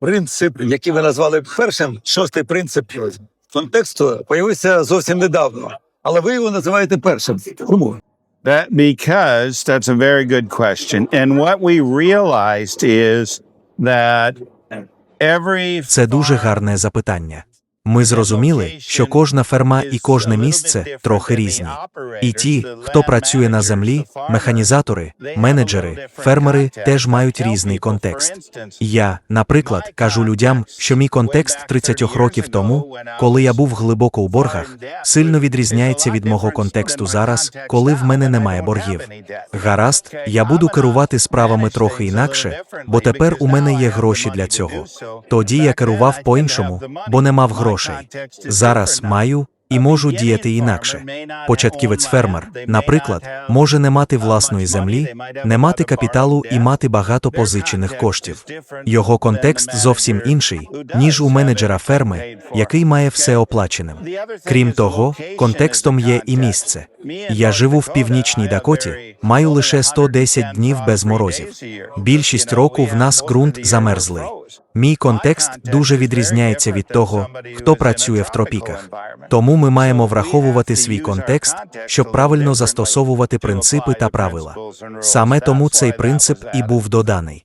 принцип, який ви назвали першим, шостий принцип контексту, появився зовсім недавно. Але ви його називаєте першим. Чому? That because that's a very good question. And what we realized is that every Це дуже гарне запитання. Ми зрозуміли, що кожна ферма і кожне місце трохи різні. І ті, хто працює на землі, механізатори, менеджери, фермери теж мають різний контекст. Я, наприклад, кажу людям, що мій контекст 30 років тому, коли я був глибоко у боргах, сильно відрізняється від мого контексту зараз, коли в мене немає боргів. Гаразд, я буду керувати справами трохи інакше, бо тепер у мене є гроші для цього. Тоді я керував по-іншому, бо не мав грошей. Зараз маю і можу діяти інакше. Початківець фермер, наприклад, може не мати власної землі, не мати капіталу і мати багато позичених коштів. Його контекст зовсім інший, ніж у менеджера ферми, який має все оплаченим. Крім того, контекстом є і місце. Я живу в північній Дакоті, маю лише 110 днів без морозів. Більшість року в нас ґрунт замерзлий. Мій контекст дуже відрізняється від того, хто працює в тропіках. Тому ми маємо враховувати свій контекст, щоб правильно застосовувати принципи та правила. Саме тому цей принцип і був доданий.